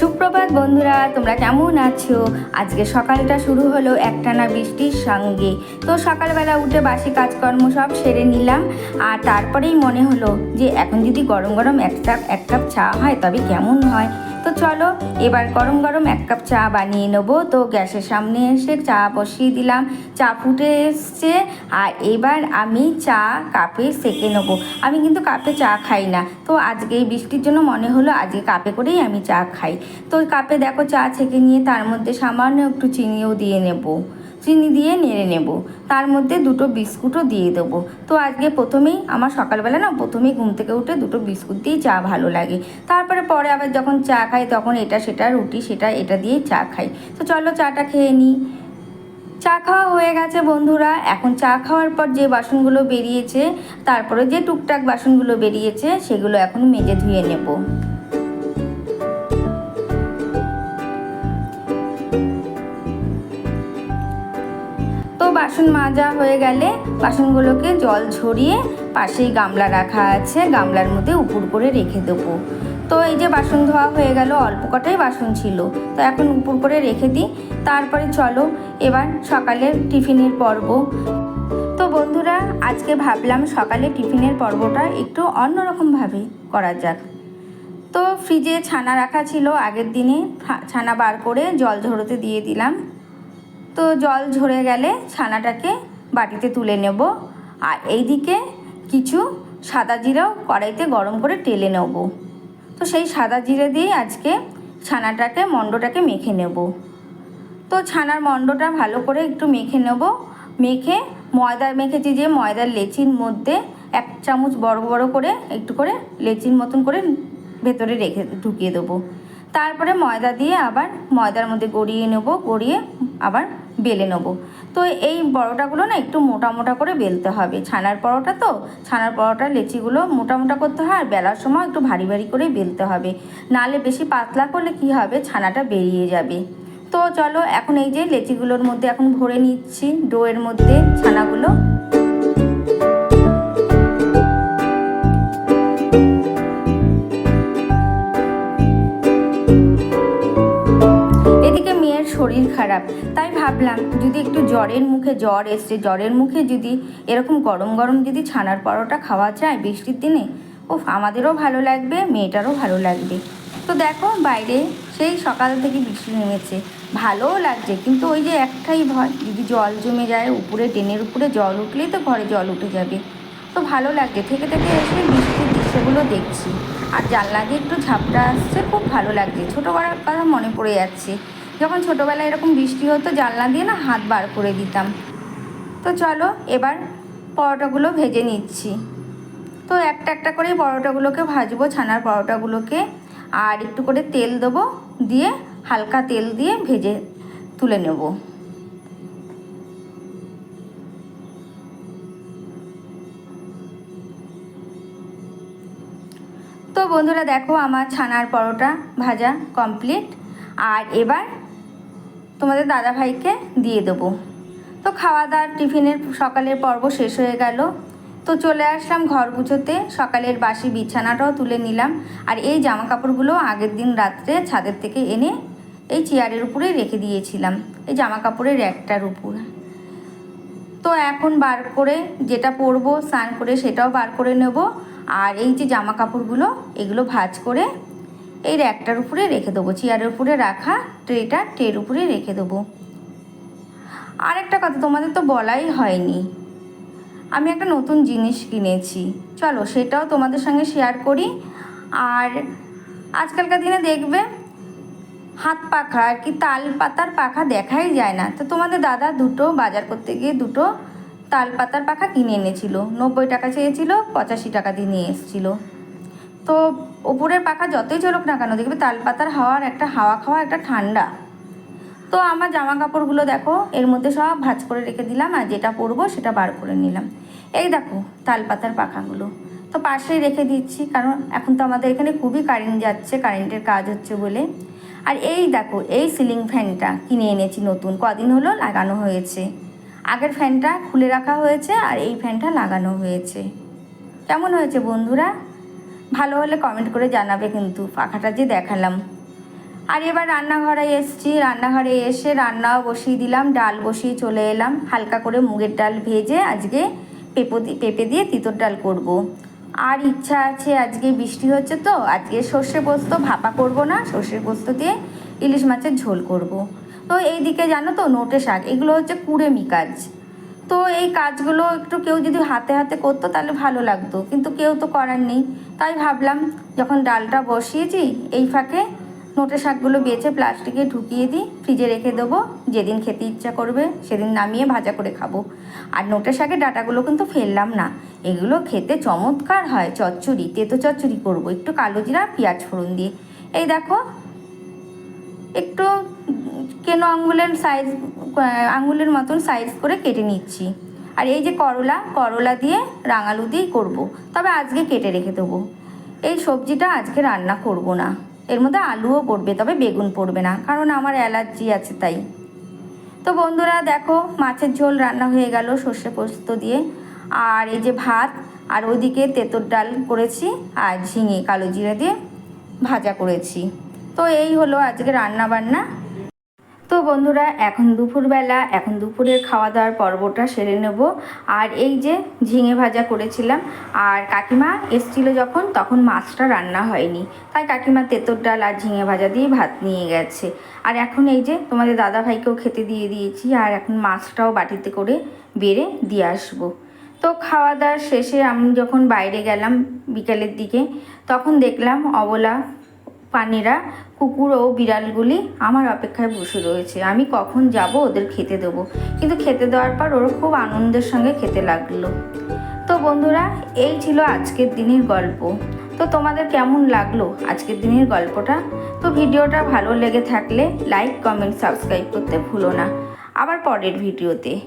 সুপ্রভাত বন্ধুরা, তোমরা কেমন আছো? আজকে সকালটা শুরু হলো একটানা বৃষ্টির সঙ্গে। তো সকালবেলা উঠে বাসি কাজকর্ম সব সেরে নিলাম। আর তারপরেই মনে হলো যে, এখন যদি গরম গরম এক কাপ এক কাপ চা হয়, তবে কেমন হয়? তো চলো, এবার গরম গরম এক কাপ চা বানিয়ে নেব। তো গ্যাসের সামনে এসে চা বসিয়ে দিলাম। চা ফুটে এসছে, আর এবার আমি চা কাপে সেকে নেব। আমি কিন্তু কাপে চা খাই না। তো আজকে এই বৃষ্টির জন্য মনে হলো আজকে কাপে করেই আমি চা খাই। তো কাপে দেখো চা ছেঁকে নিয়ে তার মধ্যে সামান্য একটু চিনিও দিয়ে নেব। চিনি দিয়ে নেড়ে নেব। তার মধ্যে দুটো বিস্কুটও দিয়ে দেবো। তো আজকে প্রথমেই, আমার সকালবেলা না প্রথমেই ঘুম থেকে উঠে দুটো বিস্কুট দিয়েই চা ভালো লাগে। তারপরে পরে আবার যখন চা খাই তখন এটা সেটা রুটি সেটা এটা দিয়েই চা খাই। তো চলো চাটা খেয়ে নিই। চা খাওয়া হয়ে গেছে বন্ধুরা। এখন চা খাওয়ার পর যে বাসনগুলো বেরিয়েছে, তারপরে যে টুকটাক বাসনগুলো বেরিয়েছে, সেগুলো এখন মেজে ধুয়ে নেব। বাসন মাজা হয়ে গেলে বাসনগুলোকে জল ঝরিয়ে পাশেই গামলা রাখা আছে। গামলার মধ্যে উপুর করে রেখে দেবো। তো এই যে বাসন ধোয়া হয়ে গেল, অল্প কটাই বাসন ছিল। তো এখন উপুর করে রেখে দিই। তারপরে চলো এবার সকালের টিফিনের পর্ব। তো বন্ধুরা, আজকে ভাবলাম সকালে টিফিনের পর্বটা একটু অন্যরকমভাবে করা যাক। তো ফ্রিজে ছানা রাখা ছিল আগের দিনে। ছানা বার করে জল ঝরোতে দিয়ে দিলাম। তো জল ঝরে গেলে ছানাটাকে বাটিতে তুলে নেব। আর এইদিকে কিছু সাদা জিরাও কড়াইতে গরম করে টেলে নেব। তো সেই সাদা জিরে দিয়ে আজকে ছানাটাকে, মণ্ডটাকে মেখে নেব। তো ছানার মণ্ডটা ভালো করে একটু মেখে নেব। মেখে ময়দা, মেখেছি যে ময়দার লেচির মধ্যে এক চামচ বড় বড় করে একটু করে লেচির মতন করে ভেতরে রেখে ঢুকিয়ে দেবো। তারপরে ময়দা দিয়ে আবার ময়দার মধ্যে গড়িয়ে নেব। গড়িয়ে আবার বেলে নেব। তো এই পরোটাগুলো না একটু মোটা মোটা করে বেলতে হবে। ছানার পরোটা তো, ছানার পরোটা লেচিগুলো মোটা মোটা করতে হয় আর বেলার সময় একটু ভারী ভারী করে বেলতে হবে। নালে বেশি পাতলা করলে কি হবে? ছানাটা বেরিয়ে যাবে। তো চলো এখন এই যে লেচিগুলোর মধ্যে এখন ভরে নিচ্ছি। ডোয়ের মধ্যে ছানাগুলো। খারাপ। তাই ভাবলাম, যদি একটু জ্বরের মুখে জ্বর এসছে, জ্বরের মুখে যদি এরকম গরম গরম যদি ছানার পরোটা খাওয়া যায় বৃষ্টির দিনে ও আমাদেরও ভালো লাগবে, মেয়েটারও ভালো লাগবে। তো দেখো, বাইরে সেই সকাল থেকে বৃষ্টি নেমেছে। ভালোও লাগছে, কিন্তু ওই যে একটাই ভয়, যদি জল জমে যায় উপরে, ড্রেনের উপরে জল উঠলেই তো ঘরে জল উঠে যাবে। তো ভালো লাগছে, থেকে থেকে এসে বৃষ্টির দৃশ্যগুলো দেখছি। আর জানলা দিয়ে একটু ঝাপটা আসছে, খুব ভালো লাগছে। ছোটোবেলার কথা মনে পড়ে যাচ্ছে। যখন ছোটোবেলায় এরকম বৃষ্টি হতো, জানলা দিয়ে না হাত বার করে দিতাম। তো চলো, এবার পরোটাগুলো ভেজে নিচ্ছি। তো একটা একটা করে পরোটাগুলোকে ভাজবো, ছানার পরোটাগুলোকে। আর একটু করে তেল দেবো, দিয়ে হালকা তেল দিয়ে ভেজে তুলে নেব। তো বন্ধুরা দেখো, আমার ছানার পরোটা ভাজা কমপ্লিট। আর এবার তোমাদের দাদা ভাইকে দিয়ে দেবো। তো খাওয়া দাওয়ার টিফিনের সকালের পর্ব শেষ হয়ে গেল। তো চলে আসলাম ঘর গুছোতে। সকালের বাসি বিছানাটাও তুলে নিলাম। আর এই জামা কাপড়গুলো আগের দিন রাত্রে ছাদের থেকে এনে এই চেয়ারের উপরে রেখে দিয়েছিলাম। এই জামা কাপড়ের একটার উপর। তো এখন বার করে যেটা পরবো, স্নান করে সেটাও বার করে নেব। আর এই যে জামা কাপড়গুলো এগুলো ভাঁজ করে এই র্যাকটার উপরে রেখে দেবো, চেয়ারের উপরে রাখা, ট্রেটা ট্রের উপরে রেখে দেবো। আর একটা কথা, তোমাদের তো বলাই হয়নি। আমি একটা নতুন জিনিস কিনেছি। চলো, সেটাও তোমাদের সঙ্গে শেয়ার করি। আর আজকালকার দিনে দেখবে, হাত পাখা, আর কি তাল পাতার পাখা দেখাই যায় না। তো তোমাদের দাদা দুটো, বাজার করতে গিয়ে দুটো তাল পাতার পাখা কিনে এনেছিল। নব্বই টাকা চেয়েছিল, পঁচাশি টাকা দিয়ে নিয়ে এসেছিল। তো ওপরের পাখা যতই চলুক না কেন, দেখবে তাল পাতার হাওয়ার একটা, হাওয়া খাওয়া একটা ঠান্ডা। তো আমার জামা কাপড়গুলো দেখো, এর মধ্যে সব ভাঁজ করে রেখে দিলাম আর যেটা পরবো সেটা বার করে নিলাম। এই দেখো তাল পাতার পাখাগুলো। তো পাশেই রেখে দিচ্ছি, কারণ এখন তো আমাদের এখানে খুবই কারেন্ট যাচ্ছে কারেন্টের কাজ হচ্ছে বলে। আর এই দেখো, এই সিলিং ফ্যানটা কিনে এনেছি নতুন, কদিন হলো লাগানো হয়েছে। আগের ফ্যানটা খুলে রাখা হয়েছে আর এই ফ্যানটা লাগানো হয়েছে। কেমন হয়েছে বন্ধুরা? ভালো হলে কমেন্ট করে জানাবে কিন্তু, পাখাটা যে দেখালাম আর এবার রান্নাঘরে এসছি, রান্নাঘরে এসে রান্নাও বসিয়ে দিলাম, ডাল বসিয়ে চলে এলাম হালকা করে মুগের ডাল ভেজে আজকে পেঁপো পেঁপে দিয়ে তিতর ডাল করব। আর ইচ্ছা আছে আজকে বৃষ্টি হচ্ছে তো, আজকে সর্ষে পোস্ত ভাপা করব না, সর্ষে পোস্ত দিয়ে ইলিশ মাছের ঝোল করব। তো এইদিকে জানো তো নোটে শাক, এগুলো হচ্ছে কুড়েমি কাজ তো এই কাজগুলো একটু কেউ যদি হাতে হাতে করতো তাহলে ভালো লাগতো, কিন্তু কেউ তো করার নেই। তাই ভাবলাম, যখন ডালটা বসিয়েছি, এই ফাঁকে নোটে শাকগুলো বেছে প্লাস্টিকে ঢুকিয়ে দিই, ফ্রিজে রেখে দেবো, যেদিন খেতে ইচ্ছা করবে সেদিন নামিয়ে ভাজা করে খাব। আর নোটে শাকের ডাটাগুলো কিন্তু ফেললাম না, এগুলো খেতে চমৎকার হয় চচ্চড়ি তেতো চচ্চড়ি করব, একটু কালো জিরা পেঁয়াজ ফোড়ন দিয়ে। এই দেখো, একটু কেন আঙ্গুলের সাইজ আঙ্গুলের মতন সাইজ করে কেটে নিচ্ছি। আর এই যে করলা করলা দিয়ে রাঙালু দিয়েই করব। তবে আজকে কেটে রেখে দেবো। এই সবজিটা আজকে রান্না করব না। এর মধ্যে আলুও পড়বে, তবে বেগুন পড়বে না, কারণ আমার অ্যালার্জি আছে তাই। তো বন্ধুরা, দেখো, মাছের ঝোল রান্না হয়ে গেল সর্ষে পোস্ত দিয়ে। আর এই যে ভাত, আর ওইদিকে তেঁতর ডাল করেছি, আর ঝিঙে কালো জিরা দিয়ে ভাজা করেছি। তো এই হলো আজকে রান্না বান্না তো বন্ধুরা, এখন দুপুরবেলা, এখন দুপুরের খাওয়া দাওয়ার পর্বটা সেরে নেব। আর এই যে ঝিঙে ভাজা করেছিলাম, আর কাকিমা এসছিল যখন, তখন মাছটা রান্না হয়নি। তাই কাকিমা তেঁতর ডাল আর ঝিঙে ভাজা দিয়ে ভাত নিয়ে গেছে। আর এখন এই যে তোমাদের দাদা ভাইকেও খেতে দিয়ে দিয়েছি, আর এখন মাছটাও বাটিতে করে বেড়ে দিয়ে আসব। তো খাওয়া দাওয়ার শেষে আমি যখন বাইরে গেলাম বিকেলের দিকে, তখন দেখলাম অবলা পানিরা, কুকুর ও বিড়ালগুলি আমার অপেক্ষায় বসে রয়েছে। আমি কখন যাব ওদের খেতে দেবো। কিন্তু খেতে দেওয়ার পর ওরা খুব আনন্দের সঙ্গে খেতে লাগল। তো বন্ধুরা, এই ছিল আজকের দিনের গল্প। তো তোমাদের কেমন লাগল আজকের দিনের গল্পটা? তো ভিডিওটা ভালো লেগে থাকলে লাইক কমেন্ট সাবস্ক্রাইব করতে ভুলো না। আবার পরের ভিডিওতে।